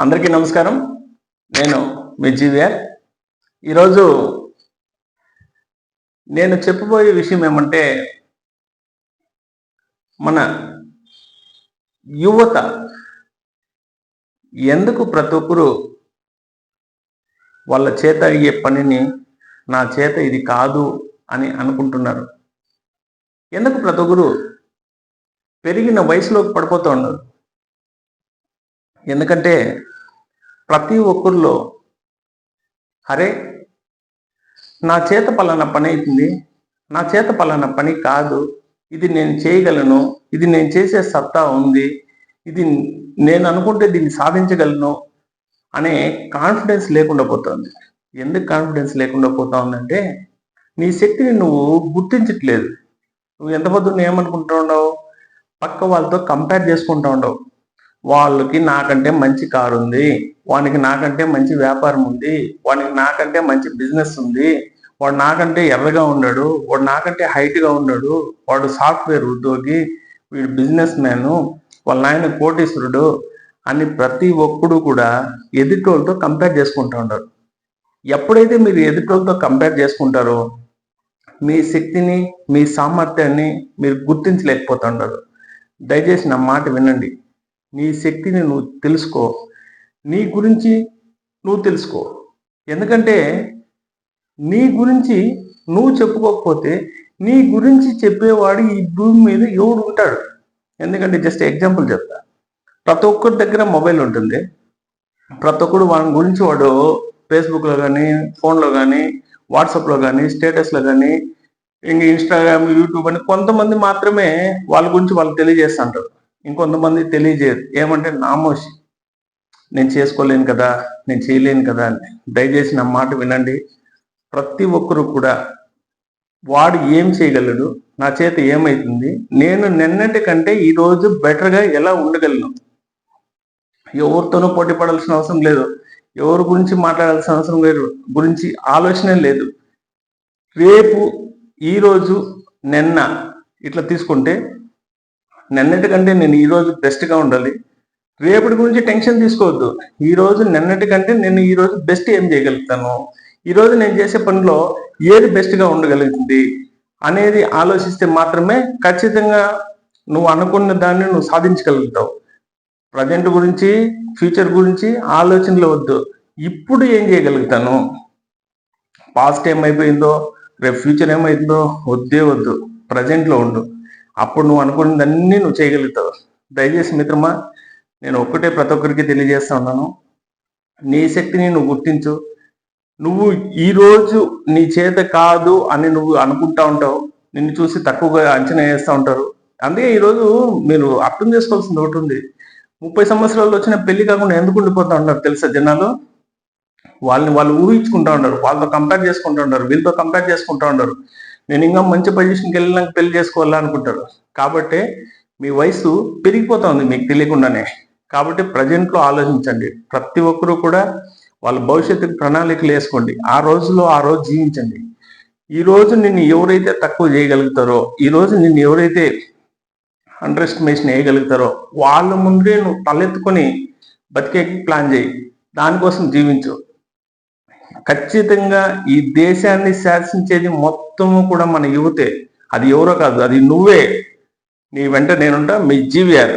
అందరికీ నమస్కారం. నేను మీ జీవిఆర్. ఈరోజు నేను చెప్పబోయే విషయం ఏమంటే మన యువత ఎందుకు ప్రతి ఒక్కరు వాళ్ళ చేత అయ్యే పనిని నా చేత ఇది కాదు అని అనుకుంటున్నారు? ఎందుకు ప్రతి ఒక్కరు పెరిగిన వయసులోకి పడిపోతూ ఉన్నారు? ఎందుకంటే ప్రతి ఒక్కరిలో అరే నా చేత పలానా పని అవుతుంది నా చేత పలానా పని కాదు ఇది నేను చేయగలను ఇది నేను చేసే సత్తా ఉంది ఇది నేను అనుకుంటే దీన్ని సాధించగలను అనే కాన్ఫిడెన్స్ లేకుండా పోతుంది. ఎందుకు కాన్ఫిడెన్స్ లేకుండా పోతా ఉందంటే నీ శక్తిని నువ్వు గుర్తించట్లేదు. నువ్వు ఎంత పొద్దున్న ఏమనుకుంటా ఉండవు? పక్క వాళ్ళతో కంపేర్ చేసుకుంటా ఉండవు. వాళ్ళకి నాకంటే మంచి కారు ఉంది. వానికి నాకంటే మంచి వ్యాపారం ఉంది. వానికి నాకంటే మంచి బిజినెస్ ఉంది. వాడు నాకంటే ఎర్రగా ఉన్నాడు. వాడు నాకంటే హైట్గా ఉన్నాడు. వాడు సాఫ్ట్వేర్ ఉద్యోగి. వీడు బిజినెస్ మ్యాను. వాళ్ళ నాయన కోటీశ్వరుడు అని ప్రతి ఒక్కడు కూడా ఎదుటోళ్ళతో కంపేర్ చేసుకుంటూ ఉంటారు. ఎప్పుడైతే మీరు ఎదుటోళ్ళతో కంపేర్ చేసుకుంటారో మీ శక్తిని మీ సామర్థ్యాన్ని మీరు గుర్తించలేకపోతుంటారు దయచేసి నా మాట వినండి. నీ శక్తిని నువ్వు తెలుసుకో. నీ గురించి నువ్వు తెలుసుకో. ఎందుకంటే నీ గురించి నువ్వు చెప్పుకోకపోతే నీ గురించి చెప్పేవాడు ఈ భూమి మీద ఎవడు ఉంటాడు? ఎందుకంటే జస్ట్ ఎగ్జాంపుల్ చెప్తా. ప్రతి ఒక్కరి దగ్గర మొబైల్ ఉంటుంది. ప్రతి ఒక్కడు వాడి గురించి వాడు ఫేస్బుక్లో కానీ ఫోన్లో కానీ వాట్సాప్లో కానీ స్టేటస్లో కానీ ఇంక ఇన్స్టాగ్రామ్ యూట్యూబ్ అని కొంతమంది మాత్రమే వాళ్ళ గురించి వాళ్ళు తెలియజేస్తుంటారు. ఇంకొంతమంది తెలియజేయరు. ఏమంటే నామోషి నేను చేసుకోలేను కదా నేను చేయలేను కదా అని దయచేసి నా మాట వినండి. ప్రతి ఒక్కరు కూడా వాడు ఏం చేయగలడు నా చేత ఏమైతుంది నేను నిన్నటి కంటే ఈరోజు బెటర్గా ఎలా ఉండగలను? ఎవరితోనూ పోటీ పడాల్సిన అవసరం లేదు. ఎవరి గురించి మాట్లాడాల్సిన అవసరం లేదు. గురించి ఆలోచనే లేదు. రేపు ఈరోజు నిన్న ఇట్లా తీసుకుంటే నిన్నటికంటే నేను ఈరోజు బెస్ట్గా ఉండాలి. రేపటి గురించి టెన్షన్ తీసుకోవద్దు. ఈరోజు నిన్నటికంటే నేను ఈరోజు బెస్ట్ ఏం చేయగలుగుతాను? ఈ రోజు నేను చేసే పనిలో ఏది బెస్ట్గా ఉండగలుగుతుంది? అనేది ఆలోచిస్తే మాత్రమే ఖచ్చితంగా నువ్వు అనుకున్న దాన్ని నువ్వు సాధించగలుగుతావు. ప్రజెంట్ గురించి ఫ్యూచర్ గురించి ఆలోచనలు వద్దు. ఇప్పుడు ఏం చేయగలుగుతాను? పాస్ట్ ఏమైపోయిందో రేపు ఫ్యూచర్ ఏమైందో వద్దే వద్దు. ప్రజెంట్లో ఉండు. అప్పుడు నువ్వు అనుకున్నదన్నీ నువ్వు చేయగలుగుతావు. దయచేసి మిత్రమా నేను ఒక్కటే ప్రతి ఒక్కరికి తెలియజేస్తా ఉన్నాను. నీ శక్తిని నువ్వు గుర్తించు. నువ్వు ఈ రోజు నీ చేత కాదు అని నువ్వు అనుకుంటా ఉంటావు. నిన్ను చూసి తక్కువగా అంచనా వేస్తూ ఉంటారు. అందుకే ఈరోజు మీరు అర్థం చేసుకోవాల్సింది ఒకటి ఉంది. ముప్పై సంవత్సరాలు వచ్చిన పెళ్ళి కాకుండా ఎందుకు ఉండిపోతా ఉంటారు తెలుసా జనాలు? వాళ్ళని వాళ్ళు ఊహించుకుంటా ఉంటారు వాళ్ళతో కంపేర్ చేసుకుంటూ ఉంటారు వీళ్ళతో కంపేర్ చేసుకుంటూ ఉంటారు నేను ఇంకా మంచి పొజిషన్కి వెళ్ళినాక పెళ్ళి చేసుకోవాలా అనుకుంటారు. కాబట్టి మీ వయసు పెరిగిపోతుంది మీకు తెలియకుండానే. కాబట్టి ప్రజెంట్లో ఆలోచించండి. ప్రతి ఒక్కరూ కూడా వాళ్ళ భవిష్యత్తుకి ప్రణాళికలు వేసుకోండి. ఆ రోజులో ఆ రోజు జీవించండి. ఈ రోజు నిన్ను ఎవరైతే తక్కువ చేయగలుగుతారో ఈ రోజు నిన్ను ఎవరైతే అండర్ ఎస్టిమేషన్ వేయగలుగుతారో వాళ్ళ ముందే నువ్వు తలెత్తుకొని బతికే ప్లాన్ చేయి. దానికోసం జీవించు. ఖచ్చితంగా ఈ దేశాన్ని శాసించేది మొత్తము కూడా మన యువతే. అది ఎవరో కాదు అది నువ్వే. నీ వెంట నేనుంటా మీ జీవిఆర్